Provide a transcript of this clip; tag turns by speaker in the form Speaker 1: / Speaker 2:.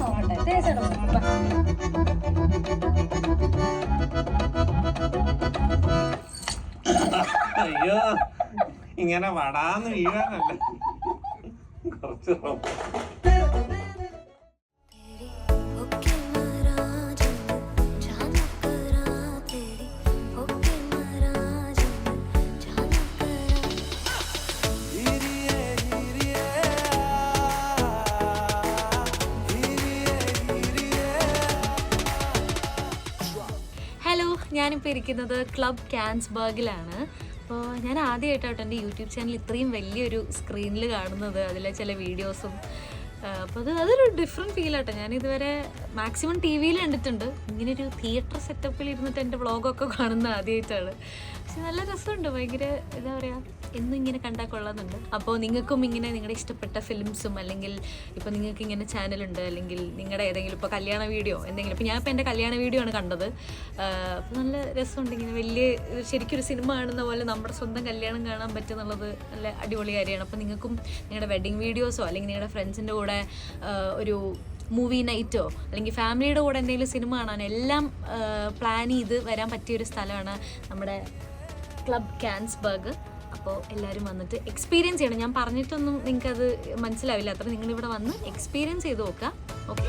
Speaker 1: നോക്കട്ടെ
Speaker 2: അയ്യോ ഇങ്ങനെ വടാന്ന് വീഴാനല്ല. കുറച്ച്
Speaker 3: ഹലോ ഞാനിപ്പോൾ ഇരിക്കുന്നത് ക്ലബ് ക്യാൻസ്ബർഗിലാണ് അപ്പോൾ ഞാൻ ആദ്യമായിട്ടാണ് എന്റെ യൂട്യൂബ് ചാനൽ ഇത്രയും വലിയൊരു സ്ക്രീനിൽ കാണുന്നത് അതിലെ ചില വീഡിയോസും. അപ്പോൾ അത് അതൊരു ഡിഫറെന്റ് ഫീലാട്ടോ ഞാൻ ഇതുവരെ മാക്സിമം ടി വിയിൽ കണ്ടിട്ടുണ്ട്. ഇങ്ങനെ ഒരു തിയേറ്റർ സെറ്റപ്പിൽ ഇരുന്നിട്ട് എന്റെ വ്ളോഗൊക്കെ കാണുന്നത് ആദ്യമായിട്ടാണ് പക്ഷെ നല്ല രസമുണ്ട്. ഭയങ്കര എന്താ പറയുക എന്നും ഇങ്ങനെ കണ്ടാൽ കൊള്ളാമെന്നുണ്ട്. അപ്പോൾ നിങ്ങൾക്കും ഇങ്ങനെ നിങ്ങളുടെ ഇഷ്ടപ്പെട്ട ഫിലിംസും അല്ലെങ്കിൽ ഇപ്പോൾ നിങ്ങൾക്ക് ഇങ്ങനെ ചാനലുണ്ട് അല്ലെങ്കിൽ നിങ്ങളുടെ ഏതെങ്കിലും ഇപ്പോൾ കല്യാണ വീഡിയോ എന്തെങ്കിലും. ഇപ്പോൾ ഞാൻ ഇപ്പോൾ എന്റെ കല്യാണ വീഡിയോ ആണ് കണ്ടത്. അപ്പോൾ നല്ല രസമുണ്ട് ഇങ്ങനെ വലിയ ശരിക്കൊരു സിനിമ കാണുന്ന പോലെ നമ്മുടെ സ്വന്തം കല്യാണം കാണാൻ പറ്റുന്നുള്ളത് നല്ല അടിപൊളി കാര്യമാണ്. അപ്പോൾ നിങ്ങൾക്കും നിങ്ങളുടെ വെഡിങ് വീഡിയോസോ അല്ലെങ്കിൽ നിങ്ങളുടെ ഫ്രണ്ട്സിന്റെ കൂടെ ഒരു മൂവി നൈറ്റോ അല്ലെങ്കിൽ ഫാമിലിയുടെ കൂടെ എന്തെങ്കിലും സിനിമ കാണാൻ എല്ലാം പ്ലാൻ ചെയ്ത് വരാൻ പറ്റിയ ഒരു സ്ഥലമാണ് നമ്മുടെ ക്ലബ് ക്യാൻസ്ബർഗ് അപ്പോൾ എല്ലാവരും വന്നിട്ട് എക്സ്പീരിയൻസ് ചെയ്യണം. ഞാൻ പറഞ്ഞിട്ടൊന്നും നിങ്ങൾക്കത് മനസ്സിലാവില്ല. അത്ര നിങ്ങളിവിടെ വന്ന് എക്സ്പീരിയൻസ് ചെയ്ത് നോക്കുക. ഓക്കെ